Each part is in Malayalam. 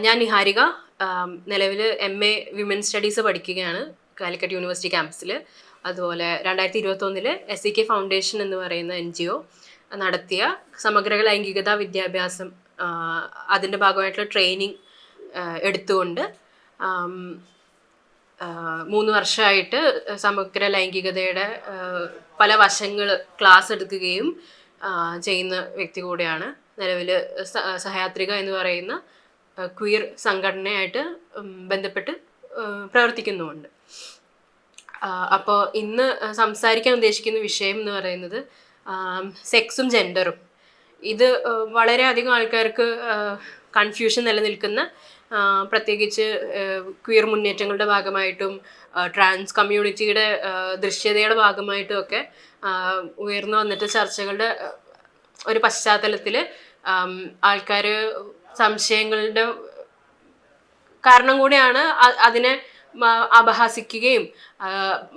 ഞാൻ നിഹാരിക നിലവിൽ എം എ വിമൻ സ്റ്റഡീസ് പഠിക്കുകയാണ് കാലിക്കറ്റ് യൂണിവേഴ്സിറ്റി ക്യാമ്പസിൽ അതുപോലെ രണ്ടായിരത്തി ഇരുപത്തൊന്നിൽ എസ് സി കെ ഫൗണ്ടേഷൻ എന്ന് പറയുന്ന എൻ ജി ഒ നടത്തിയ സമഗ്ര ലൈംഗികത വിദ്യാഭ്യാസം അതിന്റെ ഭാഗമായിട്ടുള്ള ട്രെയിനിങ് എടുത്തുകൊണ്ട് മൂന്ന് വർഷമായിട്ട് സമഗ്ര ലൈംഗികതയുടെ പല വശങ്ങൾ ക്ലാസ് എടുക്കുകയും ചെയ്യുന്ന വ്യക്തി കൂടെയാണ്. നിലവിൽ സഹയാത്രിക എന്ന് പറയുന്ന ക്വിയർ സംഘടനയായിട്ട് ബന്ധപ്പെട്ട് പ്രവർത്തിക്കുന്നുമുണ്ട്. അപ്പോൾ ഇന്ന് സംസാരിക്കാൻ ഉദ്ദേശിക്കുന്ന വിഷയം എന്ന് പറയുന്നത് സെക്സും ജെൻഡറും ഇത് വളരെയധികം ആൾക്കാർക്ക് കൺഫ്യൂഷൻ നിലനിൽക്കുന്ന പ്രത്യേകിച്ച് ക്വിയർ മുന്നേറ്റങ്ങളുടെ ഭാഗമായിട്ടും ട്രാൻസ് കമ്മ്യൂണിറ്റിയുടെ ദൃശ്യതയുടെ ഭാഗമായിട്ടും ഒക്കെ ഉയർന്നു വന്നിട്ട് ചർച്ചകളുടെ ഒരു പശ്ചാത്തലത്തിൽ ആൾക്കാർ സംശയങ്ങളുടെ കാരണം കൂടിയാണ് അതിനെ അപഹസിക്കുകയും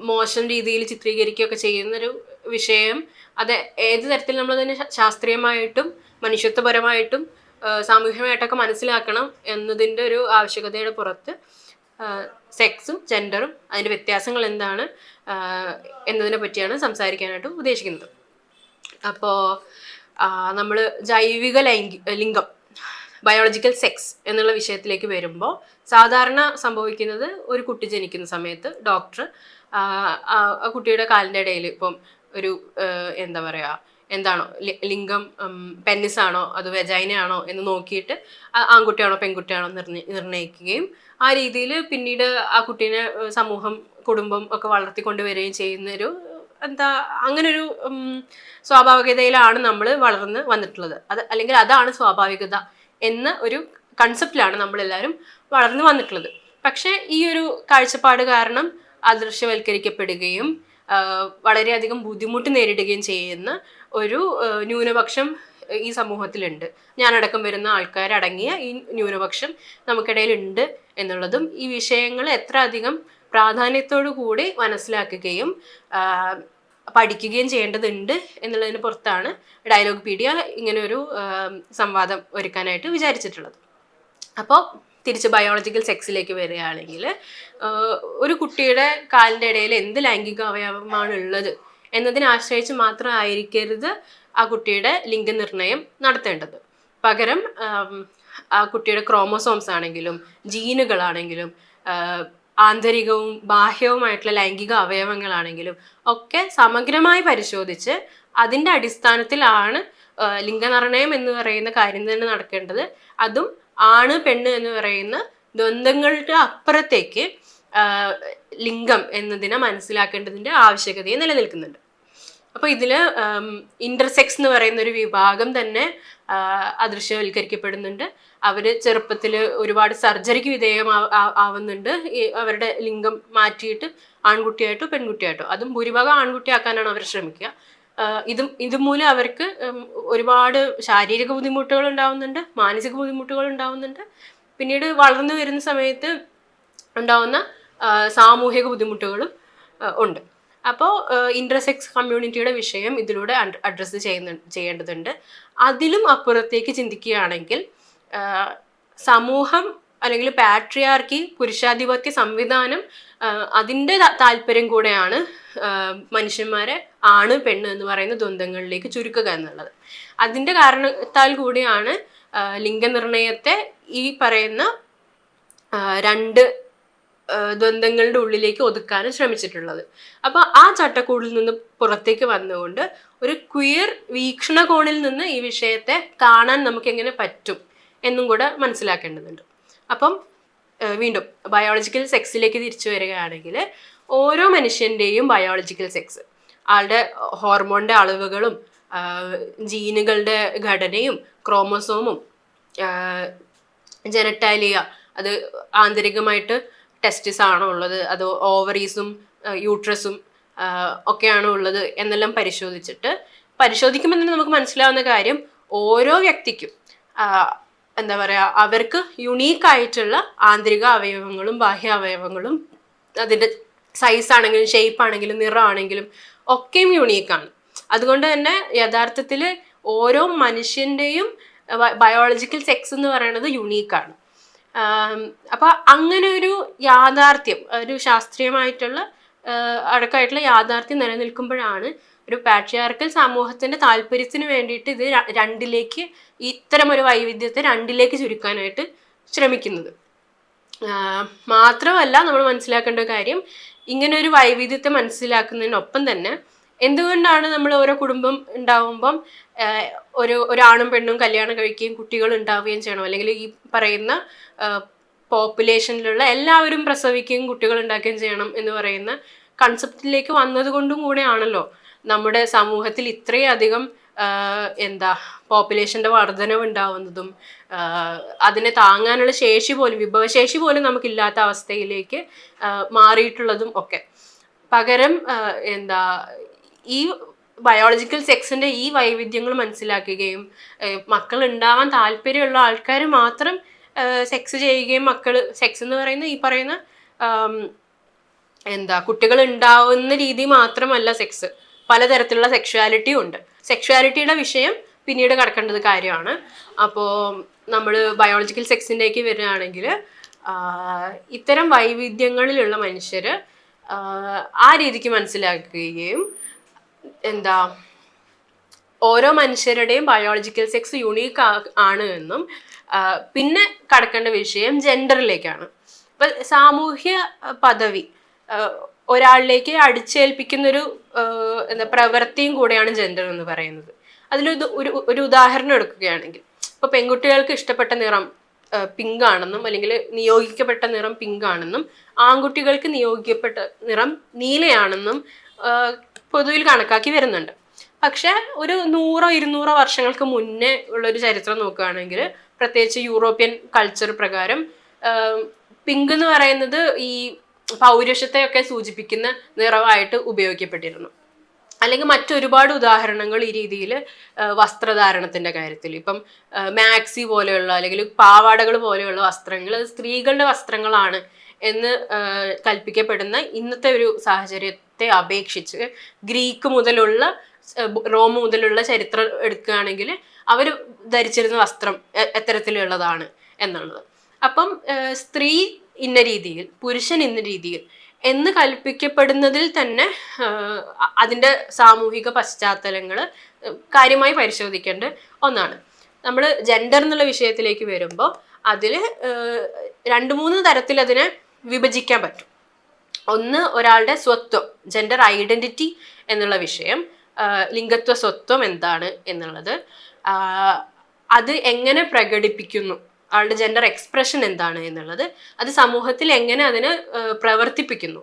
മോശം രീതിയിൽ ചിത്രീകരിക്കുകയൊക്കെ ചെയ്യുന്നൊരു വിഷയം. അത് ഏത് തരത്തിൽ നമ്മൾ അതിനെ ശാസ്ത്രീയമായിട്ടും മനുഷ്യത്വപരമായിട്ടും സാമൂഹികമായിട്ടൊക്കെ മനസ്സിലാക്കണം എന്നതിന്റെ ഒരു ആവശ്യകതയുടെ പുറത്ത് സെക്സും ജെൻഡറും അതിന്റെ വ്യത്യാസങ്ങൾ എന്താണ് എന്നതിനെ പറ്റിയാണ് സംസാരിക്കാനായിട്ട് ഉദ്ദേശിക്കുന്നത്. അപ്പോൾ നമ്മൾ ജൈവിക ലൈംഗി ലിംഗം ബയോളജിക്കൽ സെക്സ് എന്നുള്ള വിഷയത്തിലേക്ക് വരുമ്പോൾ സാധാരണ സംഭവിക്കുന്നത് ഒരു കുട്ടി ജനിക്കുന്ന സമയത്ത് ഡോക്ടർ ആ കുട്ടിയുടെ കാലിന്റെ ഇടയിൽ ഇപ്പം ഒരു എന്താ പറയുക എന്താണോ ലിംഗം പെന്നിസ് ആണോ അത് വെജൈനയാണോ എന്ന് നോക്കിയിട്ട് ആൺകുട്ടിയാണോ പെൺകുട്ടിയാണോ നിർണയി നിർണയിക്കുകയും ആ രീതിയിൽ പിന്നീട് ആ കുട്ടീനെ സമൂഹം കുടുംബം ഒക്കെ വളർത്തിക്കൊണ്ടുവരികയും ചെയ്യുന്നൊരു എന്താ അങ്ങനൊരു സ്വാഭാവികതയിലാണ് നമ്മൾ വളർന്ന് വന്നിട്ടുള്ളത്. അത് അല്ലെങ്കിൽ അതാണ് സ്വാഭാവികത. എന്ന ഒരു കൺസെപ്റ്റിലാണ് നമ്മളെല്ലാവരും വളർന്നു വന്നിട്ടുള്ളത്. പക്ഷേ ഈ ഒരു കാഴ്ചപ്പാട് കാരണം അദൃശ്യവൽക്കരിക്കപ്പെടുകയും വളരെയധികം ബുദ്ധിമുട്ട് നേരിടുകയും ചെയ്യുന്ന ഒരു ന്യൂനപക്ഷം ഈ സമൂഹത്തിലുണ്ട്. ഞാനടക്കം വരുന്ന ആൾക്കാരടങ്ങിയ ഈ ന്യൂനപക്ഷം നമുക്കിടയിലുണ്ട് എന്നുള്ളതും ഈ വിഷയങ്ങൾ എത്ര അധികം പ്രാധാന്യത്തോടു കൂടി മനസ്സിലാക്കുകയും പഠിക്കുകയും ചെയ്യേണ്ടതുണ്ട് എന്നുള്ളതിന് പുറത്താണ് ഡയലോഗ് പീഡിയ ഇങ്ങനെ ഒരു സംവാദം ഒരുക്കാനായിട്ട് വിചാരിച്ചിട്ടുള്ളത്. അപ്പോൾ തിരിച്ച് ബയോളജിക്കൽ സെക്സിലേക്ക് വരികയാണെങ്കിൽ ഒരു കുട്ടിയുടെ കാലിന്റെ ഇടയിൽ എന്ത് ലൈംഗിക അവയവമാണ് ഉള്ളത് എന്നതിനെ ആശ്രയിച്ച് മാത്രമായിരിക്കരുത് ആ കുട്ടിയുടെ ലിംഗനിർണയം നടത്തേണ്ടത്. പകരം ആം, കുട്ടിയുടെ ക്രോമോസോംസ് ആണെങ്കിലും ജീനുകളാണെങ്കിലും ആന്തരികവും ബാഹ്യവുമായിട്ടുള്ള ലൈംഗിക അവയവങ്ങളാണെങ്കിലും ഒക്കെ സമഗ്രമായി പരിശോധിച്ച് അതിന്റെ അടിസ്ഥാനത്തിലാണ് ലിംഗനിർണയം എന്ന് പറയുന്ന കാര്യം തന്നെ നടക്കേണ്ടത്. അതും ആണ് പെണ്ണ് എന്ന് പറയുന്ന ദ്വന്ദ്ങ്ങളുടെ അപ്പുറത്തേക്ക് ലിംഗം എന്നതിനെ മനസ്സിലാക്കേണ്ടതിന്റെ ആവശ്യകതയെ നിലനിൽക്കുന്നുണ്ട്. അപ്പോൾ ഇതിൽ ഇന്റർസെക്സ് എന്ന് പറയുന്ന ഒരു വിഭാഗം തന്നെ അദൃശ്യവൽക്കരിക്കപ്പെടുന്നുണ്ട്. അവർ ചെറുപ്പത്തിൽ ഒരുപാട് സർജറിക്ക് വിധേയം ആവുന്നുണ്ട്. അവരുടെ ലിംഗം മാറ്റിയിട്ട് ആൺകുട്ടിയായിട്ടോ പെൺകുട്ടിയായിട്ടോ. അതും ഭൂരിഭാഗം ആൺകുട്ടിയാക്കാനാണ് അവർ ശ്രമിക്കുക. ഇതും ഇതുമൂലം അവർക്ക് ഒരുപാട് ശാരീരിക ബുദ്ധിമുട്ടുകൾ ഉണ്ടാവുന്നുണ്ട് മാനസിക ബുദ്ധിമുട്ടുകൾ ഉണ്ടാവുന്നുണ്ട്. പിന്നീട് വളർന്നു വരുന്ന സമയത്ത് ഉണ്ടാവുന്ന സാമൂഹിക ബുദ്ധിമുട്ടുകളും ഉണ്ട്. അപ്പോൾ ഇന്റർസെക്സ് കമ്മ്യൂണിറ്റിയുടെ വിഷയം ഇതിലൂടെ അഡ്രസ്സ് ചെയ്യുന്ന ചെയ്യേണ്ടതുണ്ട്. അതിലും അപ്പുറത്തേക്ക് ചിന്തിക്കുകയാണെങ്കിൽ സമൂഹം അല്ലെങ്കിൽ പാട്രിയാർക്കി പുരുഷാധിപത്യ സംവിധാനം അതിന്റെ താല്പര്യം കൂടെയാണ് മനുഷ്യന്മാരെ ആണ് പെണ്ണ് എന്ന് പറയുന്ന ദ്വന്ദ്ങ്ങളിലേക്ക് ചുരുക്കുക എന്നുള്ളത്. അതിന്റെ കാരണത്താൽ കൂടിയാണ് ലിംഗനിർണയത്തെ ഈ പറയുന്ന രണ്ട് ദ്വന്ദ്ങ്ങളുടെ ഉള്ളിലേക്ക് ഒതുക്കാനും ശ്രമിച്ചിട്ടുള്ളത്. അപ്പോൾ ആ ചട്ടക്കൂടിൽ നിന്ന് പുറത്തേക്ക് വന്നുകൊണ്ട് ഒരു ക്വിയർ വീക്ഷണകോണിൽ നിന്ന് ഈ വിഷയത്തെ കാണാൻ നമുക്ക് എങ്ങനെ പറ്റും എന്നും കൂടെ മനസ്സിലാക്കേണ്ടതുണ്ട്. അപ്പം വീണ്ടും ബയോളജിക്കൽ സെക്സിലേക്ക് തിരിച്ചു വരികയാണെങ്കിൽ ഓരോ മനുഷ്യന്റെയും ബയോളജിക്കൽ സെക്സ് ആളുടെ ഹോർമോണിന്റെ അളവുകളും ജീനുകളുടെ ഘടനയും ക്രോമസോമും ജനറ്റാലിയ അത് ആന്തരികമായിട്ട് ടെസ്റ്റിസ് ആണോ ഉള്ളത്? അതോ ഓവറീസും യൂട്രസും ഒക്കെയാണോ ഉള്ളത്? എന്നെല്ലാം പരിശോധിച്ചിട്ട് പരിശോധിക്കുമ്പോൾ തന്നെ നമുക്ക് മനസ്സിലാവുന്ന കാര്യം ഓരോ വ്യക്തിക്കും എന്താ പറയുക അവർക്ക് യുണീക്ക് ആയിട്ടുള്ള ആന്തരിക അവയവങ്ങളും ബാഹ്യ അവയവങ്ങളും അതിന്റെ സൈസ് ആണെങ്കിലും ഷേപ്പ് ആണെങ്കിലും നിറമാണെങ്കിലും ഒക്കെയും യുണീക്കാണ് അതുകൊണ്ട് തന്നെ യഥാർത്ഥത്തിൽ ഓരോ മനുഷ്യന്റെയും ബയോളജിക്കൽ സെക്സ് എന്ന് പറയുന്നത് യുണീക്കാണ് അപ്പോൾ അങ്ങനെ ഒരു യാഥാർത്ഥ്യം ഒരു ശാസ്ത്രീയമായിട്ടുള്ള അടക്കമായിട്ടുള്ള യാഥാർത്ഥ്യം നിലനിൽക്കുമ്പോഴാണ് ഒരു പാട്രിയാർക്കൽ സമൂഹത്തിന്റെ താല്പര്യത്തിന് വേണ്ടിയിട്ട് ഇത് രണ്ടിലേക്ക് ഇത്തരം ഒരു വൈവിധ്യത്തെ രണ്ടിലേക്ക് ചുരുക്കാനായിട്ട് ശ്രമിക്കുന്നത്. മാത്രമല്ല നമ്മൾ മനസ്സിലാക്കേണ്ട കാര്യം ഇങ്ങനെ ഒരു വൈവിധ്യത്തെ മനസ്സിലാക്കുന്നതിനൊപ്പം തന്നെ എന്തുകൊണ്ടാണ് നമ്മൾ ഓരോ കുടുംബം ഉണ്ടാവുമ്പം ഒരു ഒരാണും പെണ്ണും കല്യാണം കഴിക്കുകയും കുട്ടികൾ ഉണ്ടാവുകയും ചെയ്യണം? അല്ലെങ്കിൽ ഈ പറയുന്ന പോപ്പുലേഷനിലുള്ള എല്ലാവരും പ്രസവിക്കുകയും കുട്ടികൾ ഉണ്ടാക്കുകയും ചെയ്യണം എന്ന് പറയുന്ന കൺസെപ്റ്റിലേക്ക് വന്നതുകൊണ്ടും കൂടെയാണല്ലോ നമ്മുടെ സമൂഹത്തിൽ ഇത്രയധികം എന്താ പോപ്പുലേഷന്റെ വർധനവ് ഉണ്ടാവുന്നതും അതിനെ താങ്ങാനുള്ള ശേഷി പോലും വിഭവശേഷി പോലും നമുക്കില്ലാത്ത അവസ്ഥയിലേക്ക് മാറിയിട്ടുള്ളതും ഒക്കെ. പകരം എന്താ ഈ ബയോളജിക്കൽ സെക്സിന്റെ ഈ വൈവിധ്യങ്ങൾ മനസ്സിലാക്കുകയും മക്കൾ ഉണ്ടാവാൻ താല്പര്യമുള്ള ആൾക്കാർ മാത്രം സെക്സ് ചെയ്യുകയും മക്കൾ സെക്സ് എന്ന് പറയുന്ന ഈ പറയുന്ന എന്താ കുട്ടികൾ ഉണ്ടാവുന്ന രീതി മാത്രമല്ല സെക്സ് പലതരത്തിലുള്ള സെക്ഷുവാലിറ്റിയും ഉണ്ട്. സെക്ഷുവാലിറ്റിയുടെ വിഷയം പിന്നീട് കടക്കേണ്ടത് കാര്യമാണ്. അപ്പോൾ നമ്മൾ ബയോളജിക്കൽ സെക്സിന്റെക്ക് വരികയാണെങ്കിൽ ഇത്തരം വൈവിധ്യങ്ങളിലുള്ള മനുഷ്യർ ആ രീതിക്ക് മനസ്സിലാക്കുകയും എന്താ ഓരോ മനുഷ്യരുടെയും ബയോളജിക്കൽ സെക്സ് യുണീക്ക് ആണ് എന്നും പിന്നെ കടക്കേണ്ട വിഷയം ജെൻഡറിലേക്കാണ് ഇപ്പൊ സാമൂഹ്യ പദവി ഒരാളിലേക്ക് അടിച്ചേൽപ്പിക്കുന്നൊരു എന്താ പ്രവൃത്തിയും കൂടെയാണ് ജെൻഡർ എന്ന് പറയുന്നത്. അതിലൊരു ഒരു ഒരു ഉദാഹരണം എടുക്കുകയാണെങ്കിൽ ഇപ്പൊ പെൺകുട്ടികൾക്ക് ഇഷ്ടപ്പെട്ട നിറം പിങ്ക് ആണെന്നും അല്ലെങ്കിൽ നിയോഗിക്കപ്പെട്ട നിറം പിങ്ക് ആണെന്നും ആൺകുട്ടികൾക്ക് നിയോഗിക്കപ്പെട്ട നിറം നീലയാണെന്നും പൊതുവിൽ കണക്കാക്കി വരുന്നുണ്ട്. പക്ഷെ ഒരു നൂറോ ഇരുന്നൂറോ വർഷങ്ങൾക്ക് മുന്നേ ഉള്ളൊരു ചരിത്രം നോക്കുകയാണെങ്കിൽ പ്രത്യേകിച്ച് യൂറോപ്യൻ കൾച്ചർ പ്രകാരം പിങ്ക് എന്ന് പറയുന്നത് ഈ പൗരുഷത്തെയൊക്കെ സൂചിപ്പിക്കുന്ന നിറവായിട്ട് ഉപയോഗിക്കപ്പെട്ടിരുന്നു. അല്ലെങ്കിൽ മറ്റൊരുപാട് ഉദാഹരണങ്ങൾ ഈ രീതിയിൽ വസ്ത്രധാരണത്തിന്റെ കാര്യത്തിൽ. ഇപ്പം മാക്സി പോലെയുള്ള അല്ലെങ്കിൽ പാവാടകൾ പോലെയുള്ള വസ്ത്രങ്ങൾ സ്ത്രീകളുടെ വസ്ത്രങ്ങളാണ് എന്ന് കൽപ്പിക്കപ്പെടുന്ന ഇന്നത്തെ ഒരു സാഹചര്യത്തെ അപേക്ഷിച്ച് ഗ്രീക്ക് മുതലുള്ള റോം മുതലുള്ള ചരിത്രം എടുക്കുകയാണെങ്കിൽ അവർ ധരിച്ചിരുന്ന വസ്ത്രം എത്തരത്തിലുള്ളതാണ് എന്നുള്ളത്. അപ്പം സ്ത്രീ ഇന്ന രീതിയിൽ പുരുഷൻ ഇന്ന രീതിയിൽ എന്ന് കൽപ്പിക്കപ്പെടുന്നതിൽ തന്നെ അതിന്റെ സാമൂഹിക പശ്ചാത്തലങ്ങൾ കാര്യമായി പരിശോധിക്കേണ്ട ഒന്നാണ്. നമ്മൾ ജെൻഡർ എന്നുള്ള വിഷയത്തിലേക്ക് വരുമ്പോൾ അതിൽ രണ്ട് മൂന്ന് തരത്തിൽ അതിനെ വിഭജിക്കാൻ പറ്റും. ഒന്ന് ഒരാളുടെ സ്വത്വം ജെൻഡർ ഐഡന്റിറ്റി എന്നുള്ള വിഷയം ലിംഗത്വ സ്വത്വം എന്താണ് എന്നുള്ളത്. അത് എങ്ങനെ പ്രകടിപ്പിക്കുന്നു? ആളുടെ ജെൻഡർ എക്സ്പ്രഷൻ എന്താണ് എന്നുള്ളത്. അത് സമൂഹത്തിൽ എങ്ങനെ അതിനെ പ്രവർത്തിപ്പിക്കുന്നു?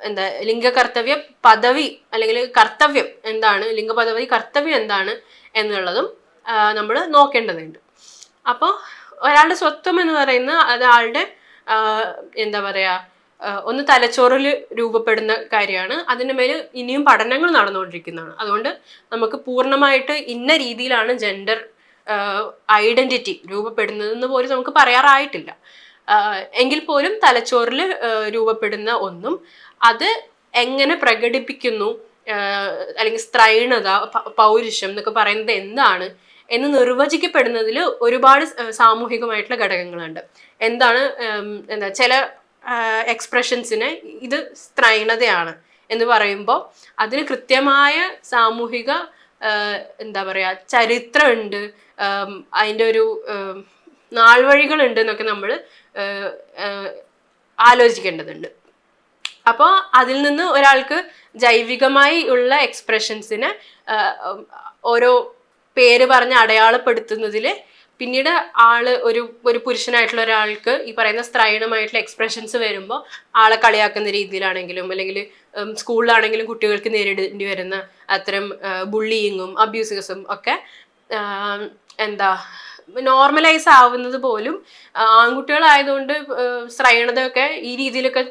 എന്താ ലിംഗകർത്തവ്യ പദവി അല്ലെങ്കിൽ കർത്തവ്യം എന്താണ് ലിംഗപദവി കർത്തവ്യം എന്താണ് എന്നുള്ളതും നമ്മൾ നോക്കേണ്ടതുണ്ട്. അപ്പോൾ ഒരാളുടെ സ്വത്വം എന്ന് പറയുന്ന അത് ആളുടെ എന്താ പറയാ ആഹ് ഒന്ന് തലച്ചോറിൽ രൂപപ്പെടുന്ന കാര്യമാണ്. അതിന്റെ മേൽ ഇനിയും പഠനങ്ങൾ നടന്നുകൊണ്ടിരിക്കുന്നതാണ്. അതുകൊണ്ട് നമുക്ക് പൂർണമായിട്ട് ഇന്ന രീതിയിലാണ് ജെൻഡർ ഐഡന്റിറ്റി രൂപപ്പെടുന്നതെന്ന് പോലും നമുക്ക് പറയാറായിട്ടില്ല. എങ്കിൽ പോലും തലച്ചോറിൽ രൂപപ്പെടുന്ന ഒന്നും അത് എങ്ങനെ പ്രകടിപ്പിക്കുന്നു അല്ലെങ്കിൽ സ്ത്രൈണത പൗരുഷം എന്നൊക്കെ പറയുന്നത് എന്താണ് എന്ന് നിർവചിക്കപ്പെടുന്നതിൽ ഒരുപാട് സാമൂഹികമായിട്ടുള്ള ഘടകങ്ങളുണ്ട്. എന്താണ് എന്താ ചില എക്സ്പ്രഷൻസിന് ഇത് സ്ത്രൈണതയാണ് എന്ന് പറയുമ്പോൾ അതിന് കൃത്യമായ സാമൂഹിക എന്താ പറയുക ചരിത്രമുണ്ട്. അതിന്റെ ഒരു നാൾവഴികളുണ്ട് എന്നൊക്കെ നമ്മൾ ആലോചിക്കേണ്ടതുണ്ട്. അപ്പോൾ അതിൽ നിന്ന് ഒരാൾക്ക് ജൈവികമായി ഉള്ള എക്സ്പ്രഷൻസിനെ ഓരോ പേര് പറഞ്ഞ് അടയാളപ്പെടുത്തുന്നതിൽ പിന്നീട് ആൾ ഒരു ഒരു പുരുഷനായിട്ടുള്ള ഒരാൾക്ക് ഈ പറയുന്ന സ്ത്രൈണമായിട്ടുള്ള എക്സ്പ്രഷൻസ് വരുമ്പോൾ ആളെ കളിയാക്കുന്ന രീതിയിലാണെങ്കിലും അല്ലെങ്കിൽ സ്കൂളിലാണെങ്കിലും കുട്ടികൾക്ക് നേരിടേണ്ടി വരുന്ന അത്തരം ബുള്ളിയിങ്ങും അബ്യൂസസും ഒക്കെ എന്താ നോർമലൈസ് ആവുന്നത് പോലും ആൺകുട്ടികളായതുകൊണ്ട് ശ്രയണതൊക്കെ ഈ രീതിയിലൊക്കെ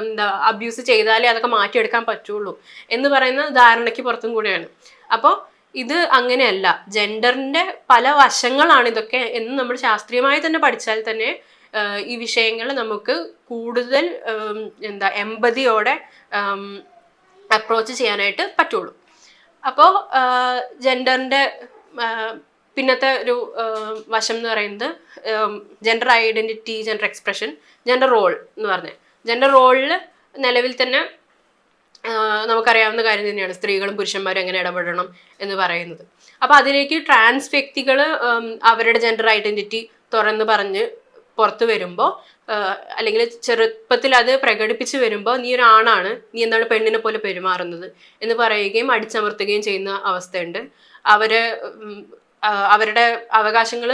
എന്താ അബ്യൂസ് ചെയ്താലേ അതൊക്കെ മാറ്റിയെടുക്കാൻ പറ്റുള്ളൂ എന്ന് പറയുന്ന ധാരണയ്ക്ക് പുറത്തും കൂടെയാണ്. അപ്പോൾ ഇത് അങ്ങനെയല്ല. ജെൻഡറിന്റെ പല വശങ്ങളാണ് ഇതൊക്കെ എന്ന് നമ്മൾ ശാസ്ത്രീയമായി തന്നെ പഠിച്ചാൽ തന്നെ ഈ വിഷയങ്ങൾ നമുക്ക് കൂടുതൽ എന്താ എമ്പതിയോടെ അപ്രോച്ച് ചെയ്യാനായിട്ട് പറ്റുള്ളൂ. അപ്പോൾ ജെൻഡറിന്റെ പിന്നത്തെ ഒരു വശം എന്ന് പറയുന്നത് gender identity gender expression gender role എന്ന് പറഞ്ഞത് ജെൻഡർ റോളിൽ നിലവിൽ തന്നെ നമുക്കറിയാവുന്ന കാര്യം തന്നെയാണ്. സ്ത്രീകളും പുരുഷന്മാരും എങ്ങനെ ഇടപെടണം എന്ന് പറയുന്നത്. അപ്പോൾ അതിലേക്ക് ട്രാൻസ് വ്യക്തികൾ അവരുടെ ജെൻഡർ ഐഡന്റിറ്റി തുറന്ന് പറഞ്ഞ് പുറത്തു വരുമ്പോൾ അല്ലെങ്കിൽ ചെറുപ്പത്തിൽ അത് പ്രകടിപ്പിച്ച് വരുമ്പോൾ നീ ഒരു ആണാണ് നീ എന്താണ് പെണ്ണിനെ പോലെ പെരുമാറുന്നത് എന്ന് പറയുകയും അടിച്ചമർത്തുകയും ചെയ്യുന്ന അവസ്ഥയുണ്ട്. അവർ അവരുടെ അവകാശങ്ങൾ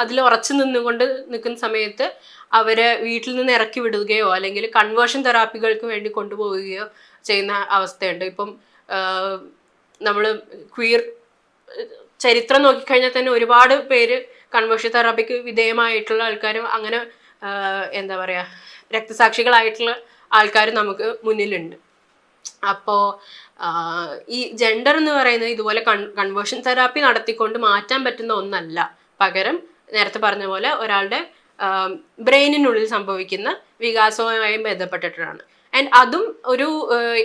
അതിൽ ഉറച്ചു നിന്നുകൊണ്ട് നിൽക്കുന്ന സമയത്ത് അവരെ വീട്ടിൽ നിന്ന് ഇറക്കി വിടുകയോ അല്ലെങ്കിൽ കൺവേർഷൻ തെറാപ്പികൾക്ക് വേണ്ടി കൊണ്ടുപോവുകയോ ചെയ്യുന്ന അവസ്ഥയുണ്ട്. ഇപ്പം നമ്മൾ ക്വീർ ചരിത്രം നോക്കിക്കഴിഞ്ഞാൽ തന്നെ ഒരുപാട് പേര് കൺവേർഷൻ തെറാപ്പിക്ക് വിധേയമായിട്ടുള്ള ആൾക്കാരും അങ്ങനെ എന്താ പറയുക രക്തസാക്ഷികളായിട്ടുള്ള ആൾക്കാർ നമുക്ക് മുന്നിലുണ്ട്. അപ്പോൾ ഈ ജെൻഡർ എന്ന് പറയുന്നത് ഇതുപോലെ കൺ കൺവേർഷൻ തെറാപ്പി നടത്തിക്കൊണ്ട് മാറ്റാൻ പറ്റുന്ന ഒന്നല്ല. പകരം നേരത്തെ പറഞ്ഞ പോലെ ഒരാളുടെ ബ്രെയിനിനുള്ളിൽ സംഭവിക്കുന്ന വികാസവുമായി ബന്ധപ്പെട്ടിട്ടാണ്. ആൻഡ് അതും ഒരു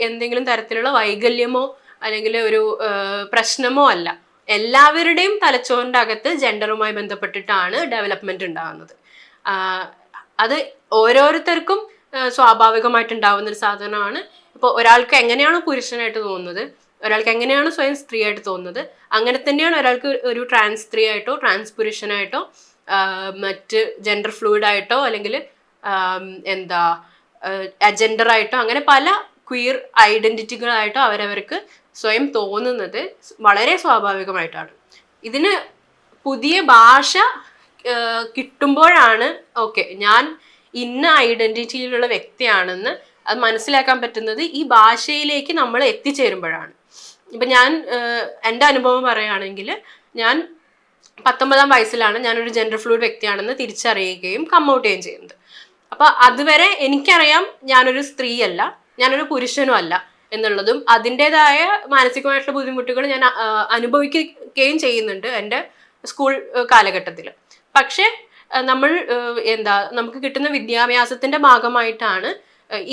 എന്തെങ്കിലും തരത്തിലുള്ള വൈകല്യമോ അല്ലെങ്കിൽ ഒരു പ്രശ്നമോ അല്ല. എല്ലാവരുടെയും തലച്ചോറിന്റെ അകത്ത് ജെൻഡറുമായി ബന്ധപ്പെട്ടിട്ടാണ് ഡെവലപ്മെന്റ് ഉണ്ടാകുന്നത്. അത് ഓരോരുത്തർക്കും സ്വാഭാവികമായിട്ടുണ്ടാവുന്ന ഒരു സാധനമാണ്. ഇപ്പോൾ ഒരാൾക്ക് എങ്ങനെയാണോ പുരുഷനായിട്ട് തോന്നുന്നത് ഒരാൾക്ക് എങ്ങനെയാണ് സ്വയം സ്ത്രീയായിട്ട് തോന്നുന്നത് അങ്ങനെ തന്നെയാണ് ഒരാൾക്ക് ഒരു ട്രാൻസ് സ്ത്രീ ആയിട്ടോ ട്രാൻസ് പുരുഷനായിട്ടോ മറ്റ് ജെൻഡർ ഫ്ലൂയിഡ് ആയിട്ടോ അല്ലെങ്കിൽ എന്താ അജെൻഡർ ആയിട്ടോ അങ്ങനെ പല ക്വീർ ഐഡന്റിറ്റികളായിട്ടോ അവരവർക്ക് സ്വയം തോന്നുന്നത് വളരെ സ്വാഭാവികമായിട്ടാണ്. ഇതിന് പുതിയ ഭാഷ കിട്ടുമ്പോഴാണ് ഓക്കെ ഞാൻ ഇന്ന ഐഡന്റിറ്റിയിലുള്ള വ്യക്തിയാണെന്ന് അത് മനസ്സിലാക്കാൻ പറ്റുന്നത് ഈ ഭാഷയിലേക്ക് നമ്മൾ എത്തിച്ചേരുമ്പോഴാണ്. ഇപ്പം ഞാൻ എന്റെ അനുഭവം പറയുകയാണെങ്കിൽ ഞാൻ പത്തൊമ്പതാം വയസ്സിലാണ് ഞാനൊരു ജെൻഡർ ഫ്ലൂയിഡ് വ്യക്തിയാണെന്ന് തിരിച്ചറിയുകയും കമ്മൗട്ട് ചെയ്യുകയും ചെയ്യുന്നത് അപ്പൊ അതുവരെ എനിക്കറിയാം ഞാനൊരു സ്ത്രീയല്ല ഞാനൊരു പുരുഷനും അല്ല എന്നുള്ളതും അതിന്റെതായ മാനസികമായിട്ടുള്ള ബുദ്ധിമുട്ടുകൾ ഞാൻ അനുഭവിക്കുകയും ചെയ്യുന്നുണ്ട് എന്റെ സ്കൂൾ കാലഘട്ടത്തിൽ. പക്ഷേ നമ്മൾ എന്താ നമുക്ക് കിട്ടുന്ന വിദ്യാഭ്യാസത്തിന്റെ ഭാഗമായിട്ടാണ്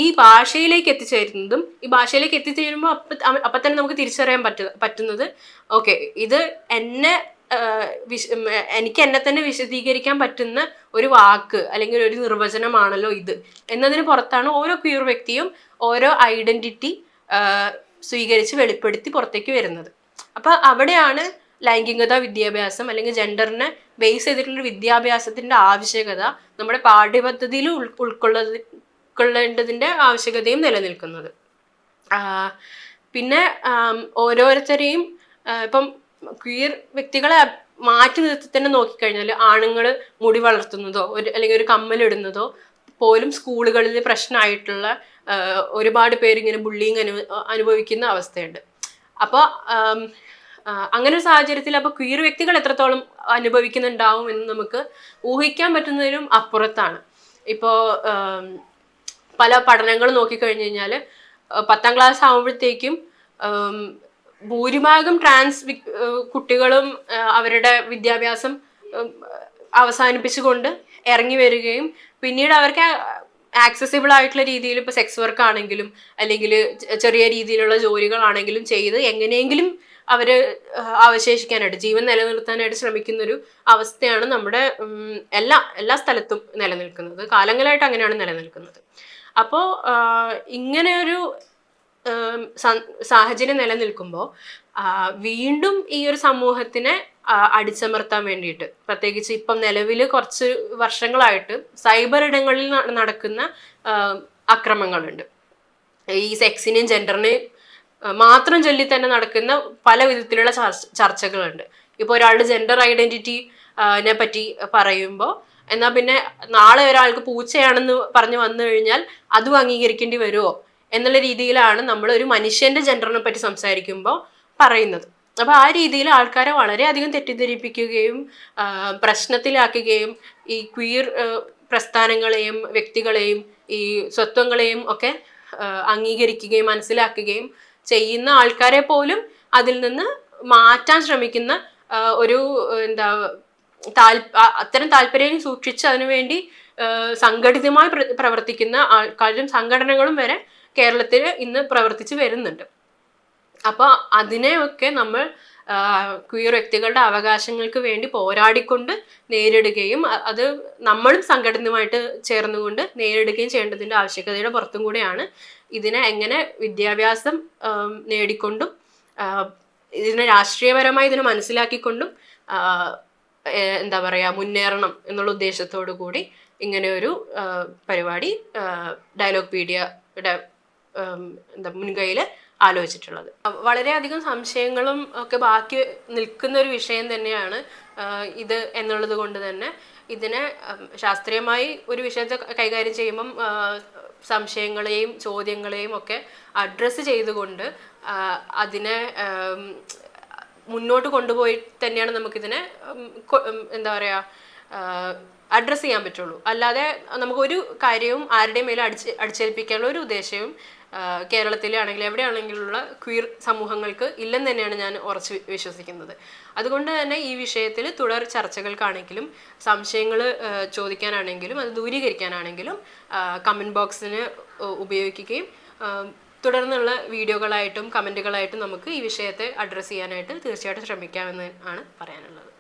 ഈ ഭാഷയിലേക്ക് എത്തിച്ചേരുന്നതും ഈ ഭാഷയിലേക്ക് എത്തിച്ചേരുമ്പോൾ അപ്പം അപ്പം തന്നെ നമുക്ക് തിരിച്ചറിയാൻ പറ്റ പറ്റുന്നത്. ഓക്കെ ഇത് എന്നെ എനിക്ക് എന്നെ തന്നെ വിശദീകരിക്കാൻ പറ്റുന്ന ഒരു വാക്ക് അല്ലെങ്കിൽ ഒരു നിർവചനമാണല്ലോ ഇത്. എന്നതിന് പുറത്താണ് ഓരോ ക്യൂർ വ്യക്തിയും ഓരോ ഐഡന്റിറ്റി സ്വീകരിച്ച് വെളിപ്പെടുത്തി പുറത്തേക്ക് വരുന്നത്. അപ്പൊ അവിടെയാണ് ലൈംഗികത വിദ്യാഭ്യാസം അല്ലെങ്കിൽ ജെൻഡറിനെ ബേസ് ചെയ്തിട്ടുള്ള വിദ്യാഭ്യാസത്തിന്റെ ആവശ്യകത നമ്മുടെ പാഠ്യപദ്ധതിയിൽ ഉൾ ഉൾക്കൊള്ള ഉൾക്കൊള്ളേണ്ടതിന്റെ ആവശ്യകതയും നിലനിൽക്കുന്നത്. പിന്നെ ഓരോരുത്തരെയും ഇപ്പം ക്വീർ വ്യക്തികളെ മാറ്റി നിർത്തി തന്നെ നോക്കിക്കഴിഞ്ഞാൽ ആണുങ്ങൾ മുടി വളർത്തുന്നതോ ഒരു അല്ലെങ്കിൽ ഒരു കമ്മലിടുന്നതോ പോലും സ്കൂളുകളിൽ പ്രശ്നമായിട്ടുള്ള ഒരുപാട് പേര് ഇങ്ങനെ ബുള്ളിങ് അനു അനുഭവിക്കുന്ന അവസ്ഥയുണ്ട്. അപ്പോൾ അങ്ങനെ ഒരു സാഹചര്യത്തിൽ അപ്പോൾ ക്വീർ വ്യക്തികൾ എത്രത്തോളം അനുഭവിക്കുന്നുണ്ടാവും എന്ന് നമുക്ക് ഊഹിക്കാൻ പറ്റുന്നതിനും അപ്പുറത്താണ്. ഇപ്പോൾ പല പഠനങ്ങൾ നോക്കിക്കഴിഞ്ഞ് കഴിഞ്ഞാൽ പത്താം ക്ലാസ് ആകുമ്പോഴത്തേക്കും ഭൂരിഭാഗം ട്രാൻസ് കുട്ടികളും അവരുടെ വിദ്യാഭ്യാസം അവസാനിപ്പിച്ചുകൊണ്ട് ഇറങ്ങി വരികയും പിന്നീട് അവർക്ക് ആക്സസിബിൾ ആയിട്ടുള്ള രീതിയിൽ ഇപ്പോൾ സെക്സ് വർക്ക് ആണെങ്കിലും അല്ലെങ്കിൽ ചെറിയ രീതിയിലുള്ള ജോലികളാണെങ്കിലും ചെയ്ത് എങ്ങനെയെങ്കിലും അവർ അവശേഷിക്കാനായിട്ട് ജീവൻ നിലനിർത്താനായിട്ട് ശ്രമിക്കുന്ന ഒരു അവസ്ഥയാണ് നമ്മുടെ എല്ലാ എല്ലാ സ്ഥലത്തും നിലനിൽക്കുന്നത്. കാലങ്ങളായിട്ട് അങ്ങനെയാണ് നിലനിൽക്കുന്നത്. അപ്പോൾ ഇങ്ങനെ ഒരു സാഹചര്യം നിലനിൽക്കുമ്പോൾ വീണ്ടും ഈ ഒരു സമൂഹത്തിനെ അടിച്ചമർത്താൻ വേണ്ടിയിട്ട്. പ്രത്യേകിച്ച് ഇപ്പം നിലവിൽ കുറച്ച് വർഷങ്ങളായിട്ട് സൈബർ ഇടങ്ങളിൽ നടക്കുന്ന അക്രമങ്ങളുണ്ട്. ഈ സെക്സിനെയും ജെൻഡറിനെയും മാത്രം ചൊല്ലി തന്നെ നടക്കുന്ന പല വിധത്തിലുള്ള ചർച്ച- ചർച്ചകളുണ്ട്. ഇപ്പോൾ ഒരാളുടെ ജെൻഡർ ഐഡന്റിറ്റി നെ പറ്റി പറയുമ്പോൾ എന്നാൽ പിന്നെ നാളെ ഒരാൾക്ക് പൂച്ചയാണെന്ന് പറഞ്ഞു വന്നു കഴിഞ്ഞാൽ അതും അംഗീകരിക്കേണ്ടി വരുമോ എന്നുള്ള രീതിയിലാണ് നമ്മൾ ഒരു മനുഷ്യന്റെ ജെൻഡറിനെ പറ്റി സംസാരിക്കുമ്പോൾ പറയുന്നത്. അപ്പൊ ആ രീതിയിൽ ആൾക്കാരെ വളരെയധികം തെറ്റിദ്ധരിപ്പിക്കുകയും പ്രശ്നത്തിലാക്കുകയും ഈ ക്വീർ പ്രസ്ഥാനങ്ങളെയും വ്യക്തികളെയും ഈ സ്വത്വങ്ങളെയും ഒക്കെ അംഗീകരിക്കുകയും മനസ്സിലാക്കുകയും ചെയ്യുന്ന ആൾക്കാരെ പോലും അതിൽ നിന്ന് മാറ്റാൻ ശ്രമിക്കുന്ന ഒരു എന്താ താൽ അത്തരം താല്പര്യം സൂക്ഷിച്ച് അതിനുവേണ്ടി സംഘടിതമായി പ്രവർത്തിക്കുന്ന ആൾക്കാരും സംഘടനകളും വരെ കേരളത്തിൽ ഇന്ന് പ്രവർത്തിച്ച് വരുന്നുണ്ട്. അപ്പോൾ അതിനെയൊക്കെ നമ്മൾ ക്വിയർ വ്യക്തികളുടെ അവകാശങ്ങൾക്ക് വേണ്ടി പോരാടിക്കൊണ്ട് നേരിടുകയും അത് നമ്മളും സംഘടനയുമായിട്ട് ചേർന്നുകൊണ്ട് നേരിടുകയും ചെയ്യേണ്ടതിന്റെ ആവശ്യകതയുടെ പുറത്തും കൂടെയാണ് ഇതിനെ എങ്ങനെ വിദ്യാഭ്യാസം നേടിക്കൊണ്ടും ഇതിനെ രാഷ്ട്രീയപരമായി ഇതിനെ മനസ്സിലാക്കിക്കൊണ്ടും എന്താ പറയുക മുന്നേറണം എന്നുള്ള ഉദ്ദേശത്തോടു കൂടി ഇങ്ങനെയൊരു പരിപാടി ഡയലോഗ് പീഡിയയുടെ എന്താ മുൻകൈയിൽ ആലോചിച്ചിട്ടുള്ളത്. വളരെയധികം സംശയങ്ങളും ഒക്കെ ബാക്കി നിൽക്കുന്ന ഒരു വിഷയം തന്നെയാണ് ഇത് എന്നുള്ളത് കൊണ്ട് തന്നെ. ഇതിനെ ശാസ്ത്രീയമായി ഒരു വിഷയത്തെ കൈകാര്യം ചെയ്യുമ്പം സംശയങ്ങളെയും ചോദ്യങ്ങളെയും ഒക്കെ അഡ്രസ്സ് ചെയ്തുകൊണ്ട് അതിനെ മുന്നോട്ട് കൊണ്ടുപോയി തന്നെയാണ് നമുക്കിതിനെ എന്താ പറയുക അഡ്രസ്സ് ചെയ്യാൻ പറ്റുള്ളൂ. അല്ലാതെ നമുക്ക് ഒരു കാര്യവും ആരുടെയും മേലെ അടിച്ച് അടിച്ചേൽപ്പിക്കാനുള്ള ഒരു ഉദ്ദേശവും ആ, കേരളത്തിലെ ആണെങ്കിലും എവിടെയാണെങ്കിലുള്ള ക്വീർ സമൂഹങ്ങൾക്ക് ഇല്ലെന്ന് തന്നെയാണ് ഞാൻ ഉറച്ച് വിശ്വസിക്കുന്നത്. അതുകൊണ്ട് തന്നെ ഈ വിഷയത്തിൽ തുടർ ചർച്ചകൾക്കാണെങ്കിലും സംശയങ്ങൾ ചോദിക്കാനാണെങ്കിലും അത് ദൂരീകരിക്കാനാണെങ്കിലും കമന്റ് ബോക്സിന് ഉപയോഗിക്കുകയും തുടർന്നുള്ള വീഡിയോകളായിട്ടും കമന്റുകളായിട്ടും നമുക്ക് ഈ വിഷയത്തെ അഡ്രസ്സ് ചെയ്യാനായിട്ട് തീർച്ചയായിട്ടും ശ്രമിക്കാമെന്ന് ആണ് പറയാനുള്ളത്.